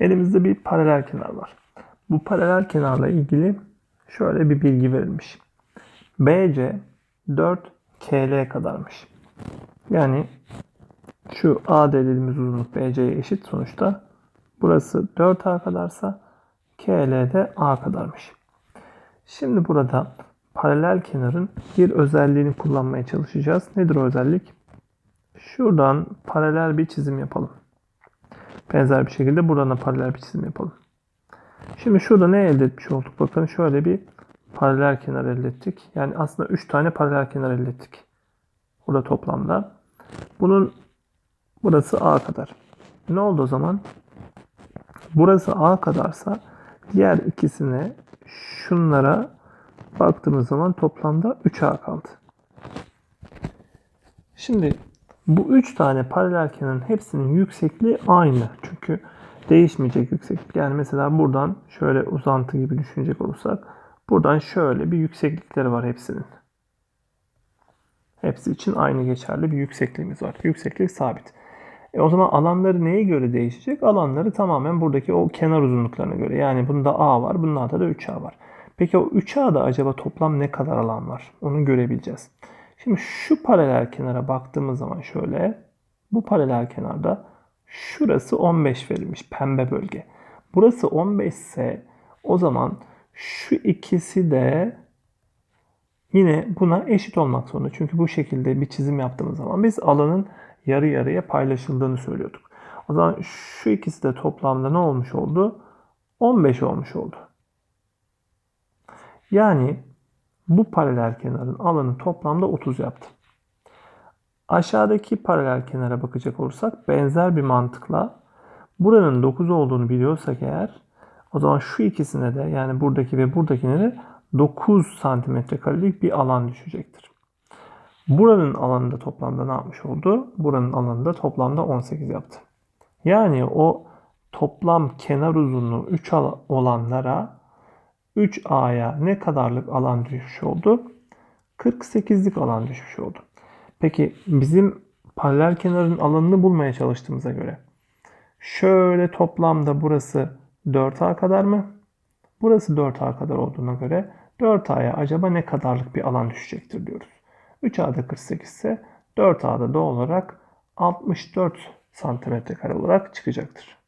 Elimizde bir paralel kenar var. Bu paralel kenarla ilgili şöyle bir bilgi verilmiş. BC 4 KL kadarmış. Yani şu AD dediğimiz uzunluk BC'ye eşit sonuçta. Burası 4A kadarsa KL de A kadarmış. Şimdi burada paralel kenarın bir özelliğini kullanmaya çalışacağız. Nedir o özellik? Şuradan paralel bir çizim yapalım. Benzer bir şekilde buradan da paralel bir çizim yapalım. Şimdi şurada ne elde etmiş olduk? Bakın şöyle bir paralel kenar elde ettik. Yani aslında 3 tane paralel kenar elde ettik. Burada toplamda. Bunun burası A kadar. Ne oldu o zaman? Burası A kadarsa diğer ikisine şunlara baktığımız zaman toplamda 3A kaldı. Şimdi bu 3 tane paralel kenarın hepsinin yüksekliği aynı. Çünkü değişmeyecek yükseklik. Yani mesela buradan şöyle uzantı gibi düşünecek olursak buradan şöyle bir yükseklikleri var hepsinin. Hepsi için aynı geçerli bir yüksekliğimiz var. Yükseklik sabit. E o zaman alanları neye göre değişecek? Alanları tamamen buradaki o kenar uzunluklarına göre. Yani bunda A var, bunda da 3A var. Peki o 3A'da acaba toplam ne kadar alan var? Onu görebileceğiz. Şimdi şu paralel kenara baktığımız zaman şöyle bu paralel kenarda şurası 15 verilmiş pembe bölge. Burası 15 ise o zaman şu ikisi de yine buna eşit olmak zorunda. Çünkü bu şekilde bir çizim yaptığımız zaman biz alanın yarı yarıya paylaşıldığını söylüyorduk. O zaman şu ikisi de toplamda ne olmuş oldu? 15 olmuş oldu. Yani bu paralel kenarın alanı toplamda 30 yaptı. Aşağıdaki paralel kenara bakacak olursak benzer bir mantıkla buranın 9 olduğunu biliyorsak eğer o zaman şu ikisine de yani buradaki ve buradakine de 9 santimetre karelik bir alan düşecektir. Buranın alanında toplamda ne yapmış oldu? Buranın alanında toplamda 18 yaptı. Yani o toplam kenar uzunluğu 3 olanlara 3A'ya ne kadarlık alan düşmüş oldu? 48'lik alan düşmüş oldu. Peki bizim paralel kenarın alanını bulmaya çalıştığımıza göre şöyle toplamda burası 4A kadar mı? Burası 4A kadar olduğuna göre 4A'ya acaba ne kadarlık bir alan düşecektir diyoruz. 3A'da 48 ise 4A'da doğal olarak 64 santimetre kare olarak çıkacaktır.